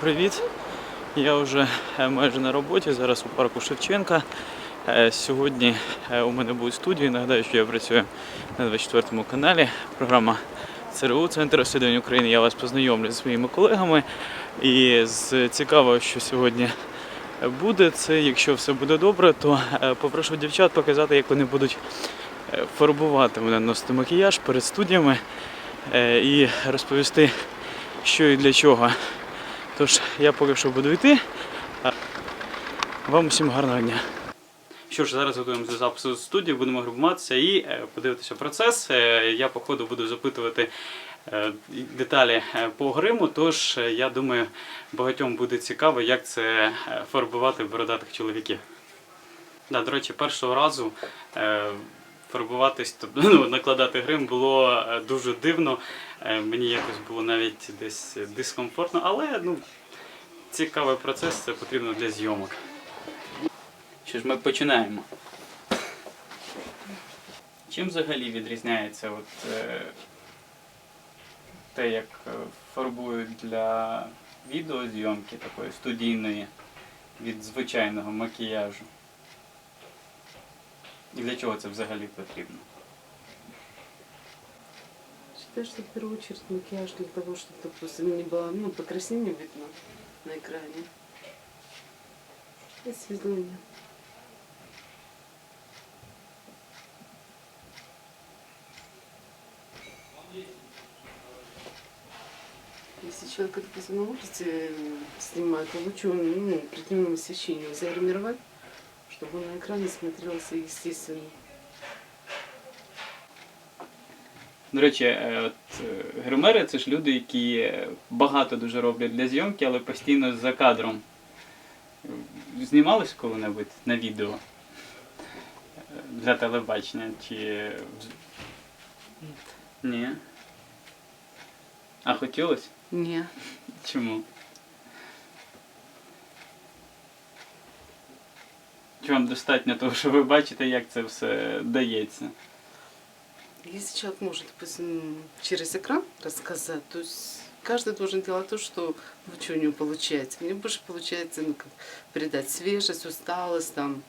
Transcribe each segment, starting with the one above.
привіт! Я вже е, майже на роботі, зараз у парку Шевченка. Е, Сьогодні е, у мене будуть студії. Нагадаю, що я працюю на 24 каналі. Програма ЦРУ Центр розслідувань України. Я вас познайомлю зі своїми колегами. І з цікавого, що сьогодні буде, це якщо все буде добре, то попрошу дівчат показати, як вони будуть фарбувати мене носити макіяж перед студіями і розповісти, що і для чого. Тож я поки що буду йти. Вам усім гарного дня. Що ж, зараз готуємося до запису студії, будемо групуватися і е, подивитися процес. Е, Я по ходу буду запитувати е, деталі по гриму, тож я думаю, багатьом буде цікаво, як це фарбувати бородатих чоловіків. Да, до речі, першого разу фарбуватись, тобто ну, накладати грим було дуже дивно. Мені якось було навіть десь дискомфортно, але ну, цікавий процес, це потрібно для зйомок. Що ж ми починаємо? Чим взагалі відрізняється от, е, те, як е, фарбують для відеозйомки такої студійної від звичайного макіяжу? І для чого це взагалі потрібно? Считаю, что в первую очередь макияж для того, чтобы, допустим, не было, ну, покраснение видно на экране. Освітлення. Если человек, допустим, на улице снимает, то лучше он, ну, при дневном освещении загримировать, чтобы он на экране смотрелся естественно. До речі, е, от е, гримери це ж люди, які багато дуже роблять для зйомки, але постійно за кадром. Знімались коли-небудь на відео для телебачення? Чи ні? А хотілося? Не. Чому? Чи вам достатньо того, що ви бачите, як це все дається? Если человек может, допустим, через экран рассказать, то есть каждый должен делать то, что лучше у него получается. Мне больше получается ну, как передать свежесть, усталость, там,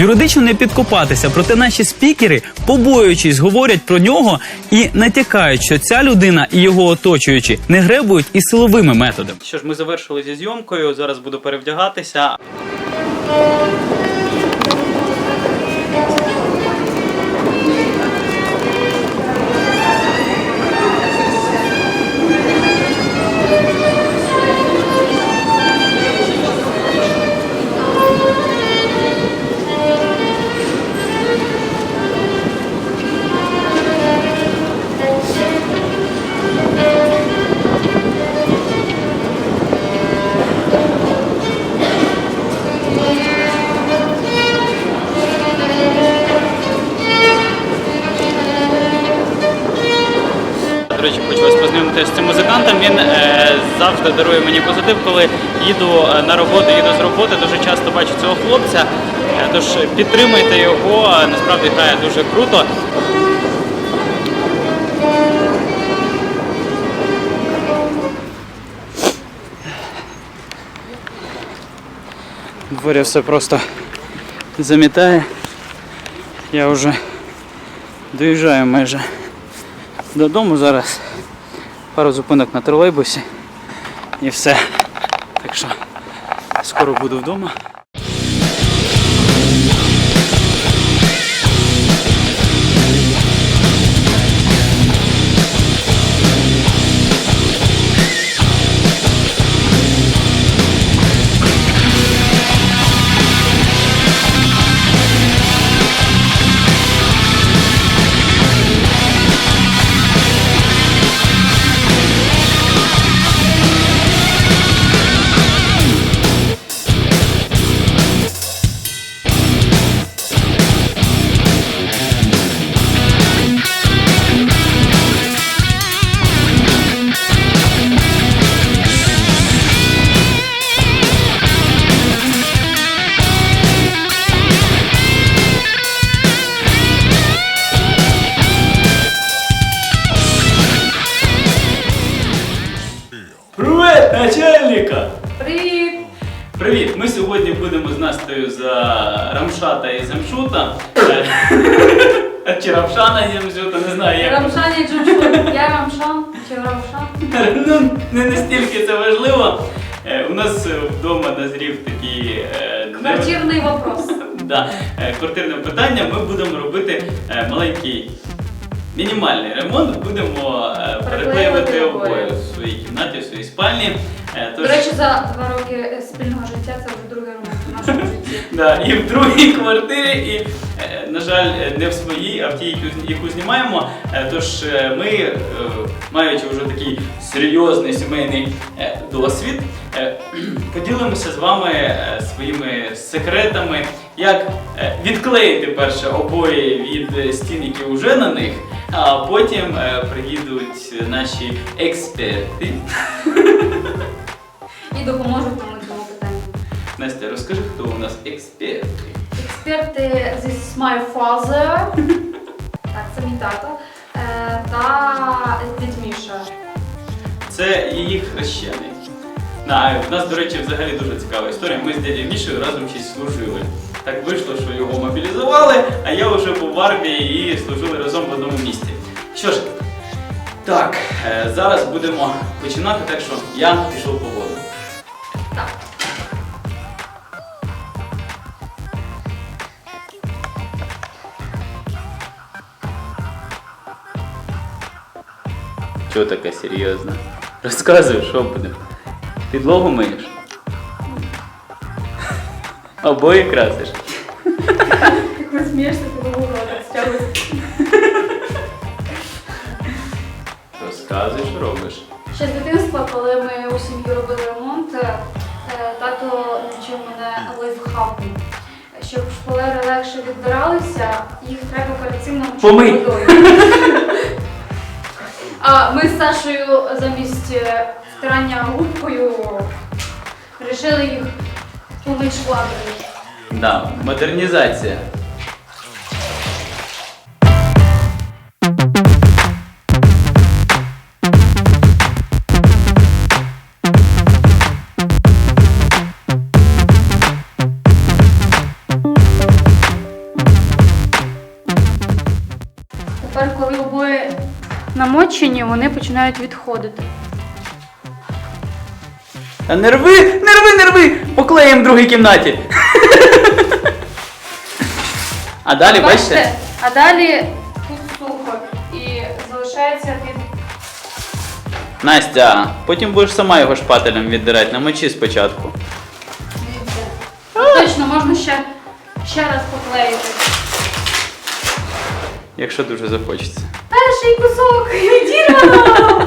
Юридично не підкопатися, проте наші спікери, побоюючись, говорять про нього і натякають, що ця людина і його оточуючі не гребують і силовими методами. Що ж, ми завершили зі зйомкою. Зараз буду перевдягатися. Завжди дарує мені позитив, коли їду е, на роботу, їду з роботи. Дуже часто бачу цього хлопця. Е, тож підтримуйте його. Насправді грає дуже круто. Дворі все просто замітає. Я вже доїжджаю майже додому зараз. Пару зупинок на тролейбусі і все. Так що скоро буду вдома. Згадую за Рамшата і Земшута. Е, Чи Рамшана і Земшута, не знаю як. Рамшан і Джуджу. Я Рамшан чи Рамшан? Ну, не настільки це важливо. Е, У нас е, вдома назрів такий Квартирний вопрос. Да, квартирне питання. Ми будемо робити маленький мінімальний ремонт. Будемо переклеювати обої. в своїй кімнаті, в своїй спальні. Е, До речі, за два роки спільного життя це вже другий ремонт. Да, і в другій квартирі, і, е, на жаль, не в своїй, а в тій, яку, знімаємо. Е, Тож е, ми, маючи вже такий серйозний сімейний досвід, поділимося з вами своїми секретами, як відклеїти перше обої від стін, які вже на них, а потім приїдуть наші експерти. І допоможуть нам у цьому питанні. Настя, розкажи, хто у нас експерти. Експерти This is my father. Так, це мій тато. Е, Та дід Міша. Це її хрещений. На, в нас, до речі, взагалі дуже цікава історія. Ми з дядю Мішею разом й служили. Так вийшло, що його мобілізували, а я вже був в армії і служили разом в одному місті. Що ж, так, е, зараз будемо починати, так що я пішов по воду. Чого така серйозна? Розказуй, що будемо. Підлогу миєш? Обої красиш? Як ви смієшся, ти голову так стягуєш. Розказуй, що робиш. Ще з дитинства, коли ми у сім'ї робили ремонт, е, тато навчив мене лайфхаку. Щоб шпалери легше відбиралися, їх треба цим Помий. водою. А ми з Сашою замість е, втирання губкою вирішили їх помити шваброю. Да, модернізація. Тепер, коли обоє намочені, вони починають відходити. А нерви, нерви, нерви! Поклеїмо в другій кімнаті. А далі, бачите? А далі тут сухо і залишається під Настя, потім будеш сама його шпателем віддирати, намочи спочатку. Дивіться. Ну, Точно, можна ще, ще раз поклеїти. Якщо дуже захочеться. Перший кусок відірвано!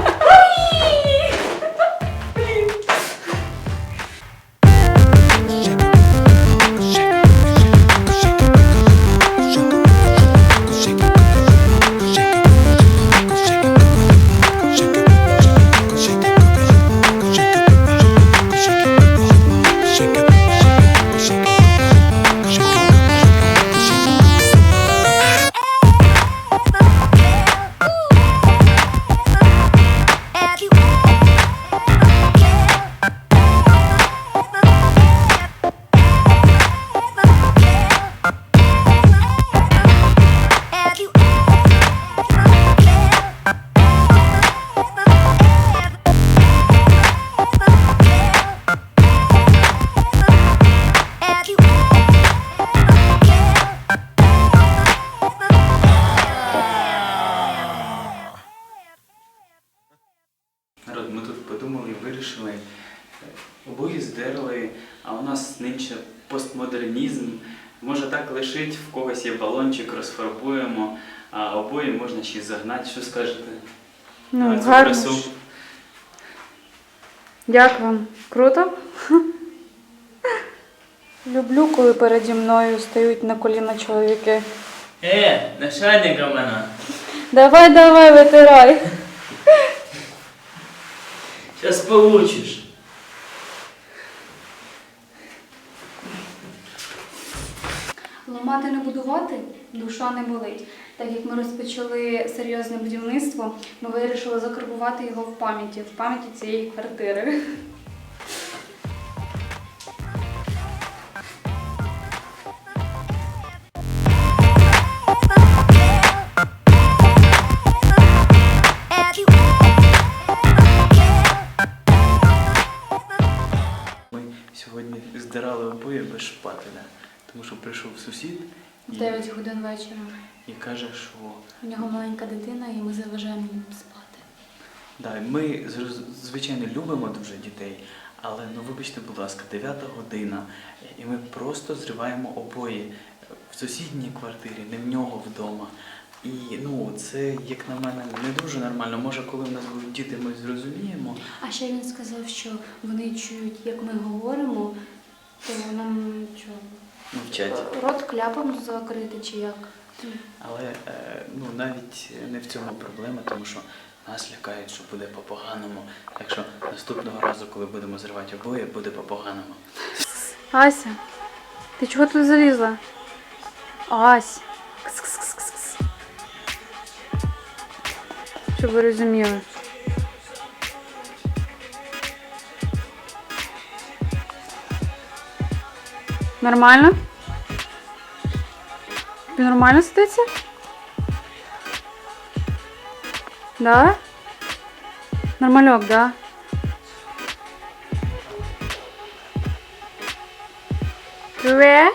Може так лишить, в когось є балончик, розфарбуємо, а обої можна ще й загнати. Що скажете? Ну, цю гарно красу? ж. Як вам? Круто? Люблю, коли переді мною стають на коліна чоловіки. Е, начальника мене. Давай, давай, витирай. Зараз получиш. Ламати не будувати, душа не болить. Так як ми розпочали серйозне будівництво, ми вирішили закарбувати його в пам'яті, в пам'яті цієї квартири. Тому що прийшов сусід і, 9 годин вечора. і каже, що У нього маленька дитина, і ми заважаємо їм спати. да, ми зроз- звичайно любимо дуже дітей, але ну вибачте, будь ласка, 9 година, і ми просто зриваємо обої в сусідній квартирі, не в нього вдома. І ну це, як на мене, не дуже нормально. Може, коли в нас будуть діти, ми зрозуміємо. А ще він сказав, що вони чують, як ми говоримо, то нам що, Мовчать. рот кляпом закрити чи як? Але е, ну навіть не в цьому проблема, тому що нас лякають, що буде по-поганому. Так що наступного разу, коли будемо зривати обоє, буде по-поганому. Ася, ти чого тут залізла? Ась. Кс-кс-кс-кс. Щоб ви розуміли. Нормально? Тобі нормально сидиться? Да? Нормальок, да? Привет.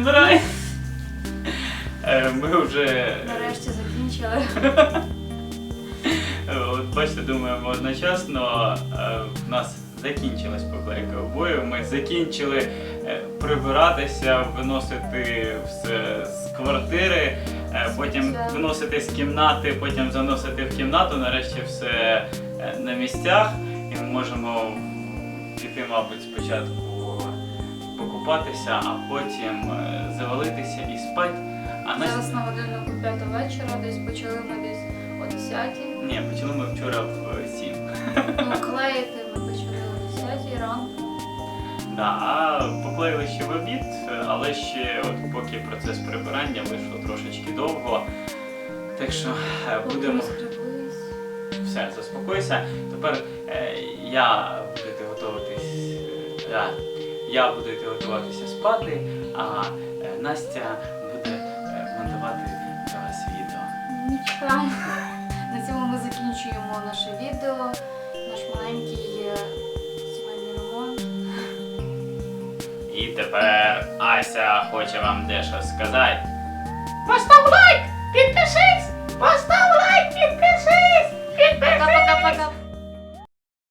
Вмирай. Е, Ми вже Нарешті закінчили. е, от бачите, думаємо одночасно. е, В нас закінчилась поклейка обоїв. Ми закінчили е, прибиратися, виносити все з квартири, е, потім виносити з кімнати, потім заносити в кімнату. Нарешті все е, на місцях. І ми можемо піти, мабуть, спочатку покупатися, а потім е, завалитися і спати. А Настя- Зараз на годиннику 5 вечора, десь почали ми десь о 10. Ні, почали ми вчора в 7. Ну, клеїти ми почали о 10 ранку. Да, а поклеїли ще в обід, але ще от поки процес прибирання вийшло трошечки довго. Так що е, Поки будемо все, заспокойся. Тепер е, я буду готуватись. е, да, я буду йти готуватися спати, а е, Настя буде е, монтувати для вас відео. Нічого. На цьому ми закінчуємо наше відео, наш маленький е, сімейний ремонт. І тепер Ася хоче вам дещо сказати. Постав лайк!